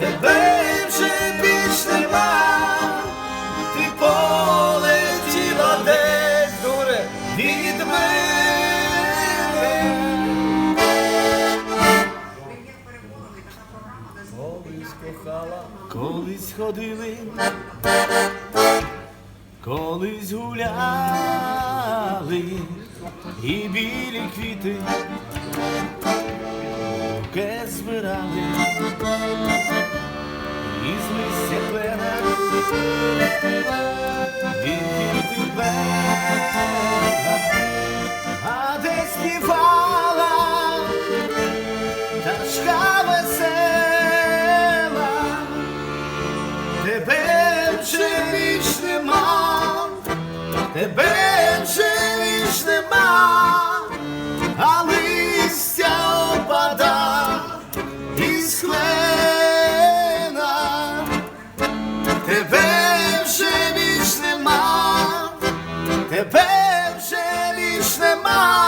тебе вже більш нема, ти полетіла десь дуре від мене. Колись кохала, колись ходили, колись гуляли і білі квіти. Збирали із листя клена, відкрити берега, а де співала пташка весела, тебе вже віч нема, тебе вже віч нема, а листя опада із клена, לב שלי שלמה